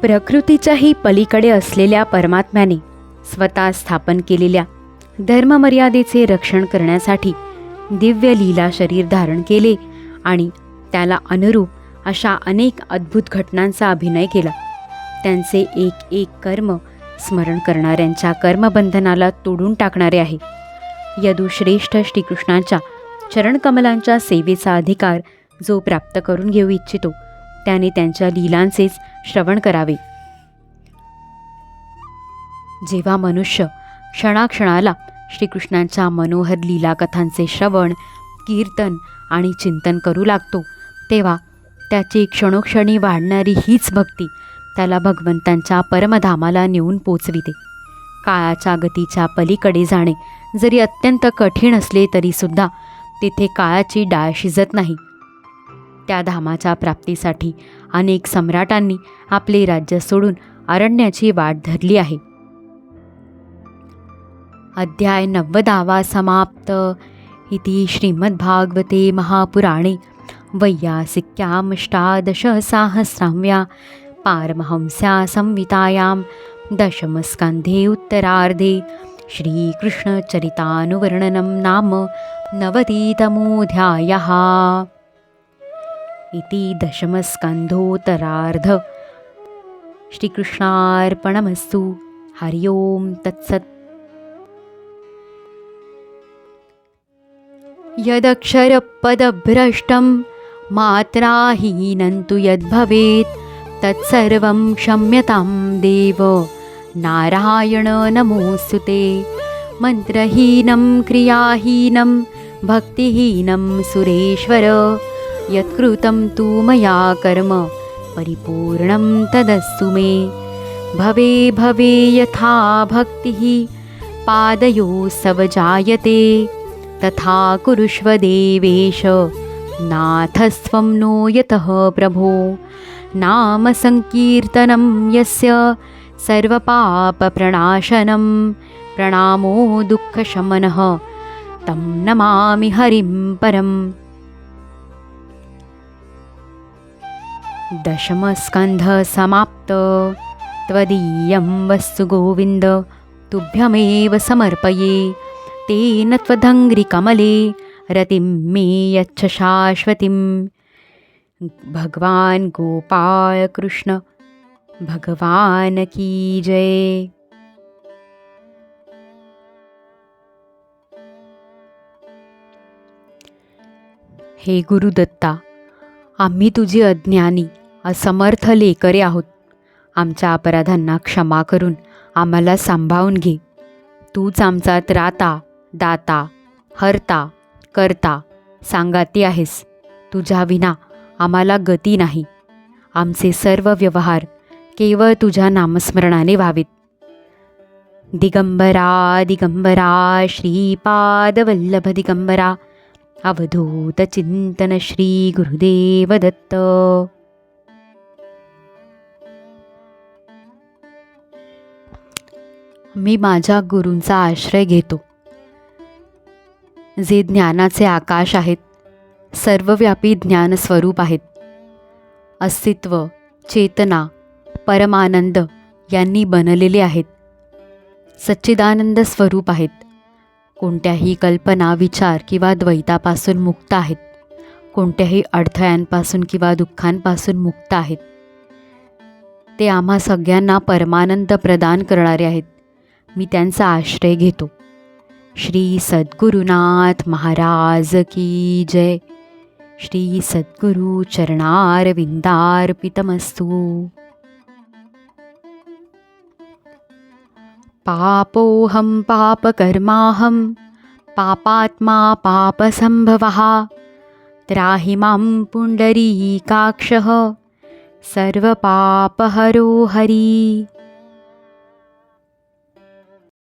प्रकृतीच्याही पलीकडे असलेल्या परमात्म्याने स्वतः स्थापन केलेल्या धर्ममर्यादेचे रक्षण करण्यासाठी दिव्य लीला शरीर धारण केले आणि त्याला अनुरूप अशा अनेक अद्भुत घटनांचा अभिनय केला. त्यांचे एक एक कर्म स्मरण करणाऱ्यांच्या कर्मबंधनाला तोडून टाकणारे आहे. यदुश्रेष्ठ श्रीकृष्णांच्या चरणकमलांच्या सेवेचा अधिकार जो प्राप्त करून घेऊ इच्छितो त्याने त्यांच्या लीलांचेच श्रवण करावे. जेव्हा मनुष्य क्षणाक्षणाला श्रीकृष्णांच्या मनोहर लीलाकथांचे श्रवण कीर्तन आणि चिंतन करू लागतो तेव्हा त्याची क्षणोक्षणी वाढणारी हीच भक्ती त्याला भगवंतांच्या परमधामाला नेऊन पोचविते. काळाच्या गतीच्या पलीकडे जाणे जरी अत्यंत कठीण असले तरीसुद्धा तिथे काळाची डाळ शिजत नाही. त्या धामाच्या प्राप्तीसाठी अनेक सम्राटांनी आपले राज्य सोडून अरण्याची वाट धरली आहे. अध्याय नव्वदावा समाप्त. इति श्रीमद्भागवते महापुराणे वैयासिक्यामष्टादशसाहस्राम्या पारमहंस्या संहितायां दशमस्कन्धे उत्तरार्धे श्रीकृष्णचरितानुवर्णनं नाम नवतितमोऽध्यायः। इति दशमस्कन्धोत्तरार्ध। श्रीकृष्णार्पणमस्तु। हरि ओं तत्सत्। यदक्षरपदभ्रष्टं मात्राहीनं तु यद्भवेत् तत्सर्वं क्षम्यतां देव। नारायण नमोऽस्तु ते। मन्त्रहीनं क्रियाहीनं भक्तिहीनं सुरेश्वर। यत्कृतं तु मया कर्म परिपूर्णं तदस्तु मे। भवे भवे यथा भक्तिः पादयोस्तव जायते। तथा कुरुष्व देवेश नाथस्त्वं नो यतः प्रभो। नामसङ्कीर्तनं यस्य सर्वपापप्रणाशनं प्रणामो दुःखशमनः तं नमामि हरिं परम् दशमस्कन्ध समाप्त। त्वदीयं वस्तु गोविन्द तुभ्यमेव समर्पये। तेन त्वदङ्घ्रिकमले रतिं मे यच्छ शाश्वतीं। भगवान् गोपाळ कृष्ण भगवान की जय। हे गुरुदत्ता आम्ही तुझी अज्ञानी असमर्थ लेकरे आहोत. आमच्या अपराधांना क्षमा करून आम्हाला सांभाळून घे. तूच आमचा त्राता दाता हरता करता सांगाती आहेस. तुझ्या विना आम्हाला गती नाही. आमचे सर्व व्यवहार केवळ तुझ्या नामस्मरणाने व्हावेत. दिगंबरा दिगंबरा श्रीपादवल्लभ दिगंबरा अवधूत चिंतन श्री गुरुदेव दत्त. मी माझ्या गुरूंचा आश्रय घेतो. जे ज्ञानाचे आकाश आहेत सर्वव्यापी ज्ञानस्वरूप आहेत. अस्तित्व चेतना परमानंद यांनी बनलेले आहेत. सच्चिदानंद स्वरूप आहेत. कोणत्याही कल्पना विचार किंवा द्वैतापासून मुक्त आहेत. कोणत्याही अडथळ्यांपासून किंवा दुःखांपासून मुक्त आहेत. ते आम्हा सगळ्यांना परमानंद प्रदान करणारे आहेत. मी त्यांचा आश्रय घेतो. श्री सद्गुरुनाथ महाराज की जय. श्री सद्गुरु चरणारविंदार्पितमस्तु. पापोऽहं पापकर्माहं पापात्मा पापसम्भवः त्राहि मां पुण्डरीकाक्षः सर्वपापहरो हरि।